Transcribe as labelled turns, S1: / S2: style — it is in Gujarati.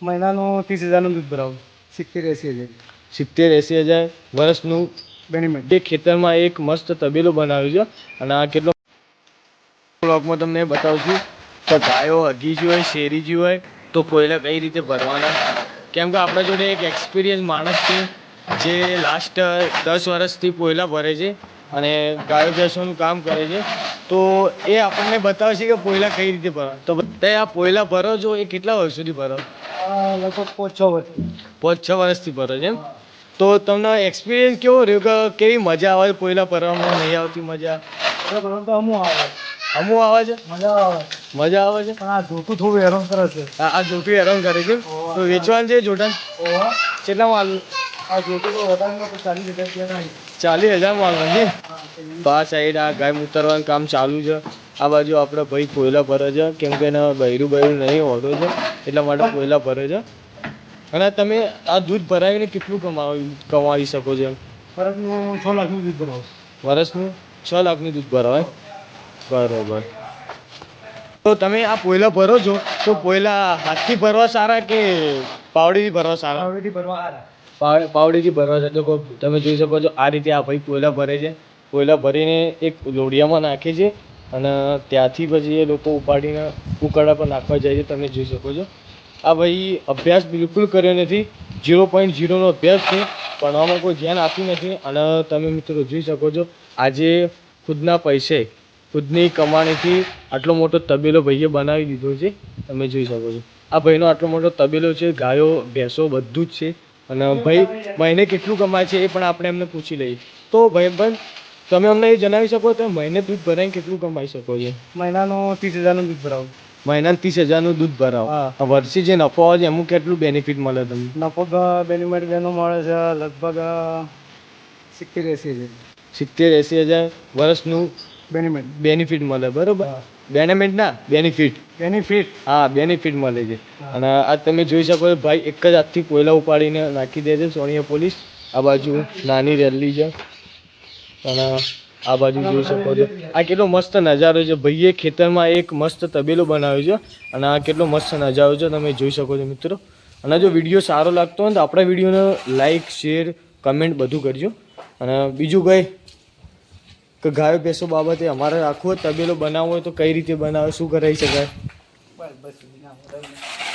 S1: મહિનાનું ત્રીસ હજારનું દૂધ ભરાવું સિત્તેર એંસી હજાર
S2: સિત્તેર એંસી હજાર વર્ષનું
S1: બેનિફિટ
S2: એ ખેતરમાં એક મસ્ત તબેલો બનાવ્યો છે અને આ કેટલો બ્લોગમાં તમને બતાવું છું તો ગાયો હગીજી હોય શેરીજી હોય તો કોયલા કઈ રીતે ભરવાના કેમ કે આપણા જોડે એક એક્સપિરિયન્સ માણસ છે જે લાસ્ટ દસ વર્ષથી કોયલા ભરે છે અને ગાયો ભેંસોનું કામ કરે છે તો એ આપણને બતાવે છે કે પોયલા કઈ રીતે ભરો. તો તે આ પોયલા ભરો છો એ કેટલા વર્ષોથી ભરો?
S1: લગભગ પાંચ છ વર્ષ.
S2: પાંચ છ વર્ષથી ભરો છે એમ? તો તમને એક્સપિરિયન્સ કેવો રહ્યો કે કેવી મજા આવે પોયલા ભરવામાં? નહીં આવતી મજા?
S1: પરંતુ અમુક આવે.
S2: અમુક આવે છે?
S1: મજા આવે.
S2: મજા આવે છે?
S1: પણ આ જોતું થોડું હેરાન કરે છે.
S2: આ આ જોતું હેરાન કરે છે તો વેચવાનું છે જોટાન? કેટલા માલ?
S1: આ જોતું તો વધારે ચાલીસ હજાર
S2: ચાલીસ હજાર માલ છે તો આ સાઈડ આ ગાય ઉતરવાનું કામ ચાલુ છે. આ બાજુ આપણે ભાઈ કોયલા ભરે છે. કેમ કે એના બૈરું બૈરું નહીં હોતો છે. એટલા માટે કોયલા ભરે છે. અને તમે આ દૂધ ભરાવીને કેટલું કમાવી કમાવી શકો છો એમ?
S1: વર્ષનું છ લાખનું દૂધ ભરાવો.
S2: વર્ષનું છ લાખનું દૂધ ભરાવાય બરોબર. તો તમે આ પોયલા ભરો છો? તો પોયલા હાથથી ભરવા સારા કે પાવડીથી ભરવા સારા?
S1: પાવડીથી ભરવા
S2: સારા. પાવડીથી ભરવા છે તો તમે જોઈ શકો છો આ રીતે આ ભાઈ પોયલા ભરે છે. કોયલા ભરીને એક લોડિયામાં નાખે છે અને ત્યાંથી પછી એ લોકો ઉપાડીને ઉકાળા પર નાખવા જાય છે. તમે જોઈ શકો છો. આ ભાઈ અભ્યાસ બિલકુલ કર્યો નથી. ઝીરો પોઈન્ટ ઝીરોનો અભ્યાસ છે ભણવામાં કોઈ ધ્યાન આપ્યું નથી. અને તમે મિત્રો જોઈ શકો છો, આજે ખુદના પૈસે, ખુદની કમાણીથી આટલો મોટો તબેલો ભાઈએ બનાવી દીધો છે. તમે જોઈ શકો છો. આ ભાઈનો આટલો મોટો તબેલો છે, ગાયો, ભેંસો બધું જ છે. અને ભાઈ મહિને કેટલું કમાય છે એ પણ આપણે એમને પૂછી લઈએ. તો ભાઈ બંધ તમે અમને એ જણાવી શકો તો મહિને દૂધ ભરાઈને કેટલું કમાઈ શકો છો?
S1: મહિનાનો ત્રીસ હજારનું દૂધ ભરાવું.
S2: મહિનાનું ત્રીસ હજારનું દૂધ ભરાવો. વર્ષે જે નફો આવે છે એમાં કેટલું બેનિફિટ મળે તમને?
S1: નફો બેનિફિટ બેનો મળે છે લગભગ સિત્તેર એંસી હજાર.
S2: સિત્તેર એંસી હજાર વર્ષનું
S1: બેનિફિટ
S2: બેનિફિટ મળે બરોબર. બેનિફિટ ના? બેનિફિટ
S1: બેનિફિટ
S2: હા બેનિફિટ મળે છે. અને આ તમે જોઈ શકો છો ભાઈ એક જ હાથથી કોયલા ઉપાડીને નાખી દે છે સોનિયા પોલીસ. આ બાજુ નાની રેલી છે. અને આ બાજુ જોઈ શકો છો. આ કેટલો મસ્ત નજારો છે. ભાઈએ ખેતરમાં એક મસ્ત તબેલો બનાવ્યો છે અને આ કેટલો મસ્ત નજારો છે તમે જોઈ શકો છો મિત્રો. અને જો વીડિયો સારો લાગતો હોય તો આપણા વિડીયોને લાઇક શેર કમેન્ટ બધું કરજો. અને બીજું કંઈ? કે ગાયો ભેંસો બાબતે અમારે આખો તબેલો બનાવવો હોય તો કઈ રીતે બનાવે? શું કરાવી શકાય?
S1: બસ બસ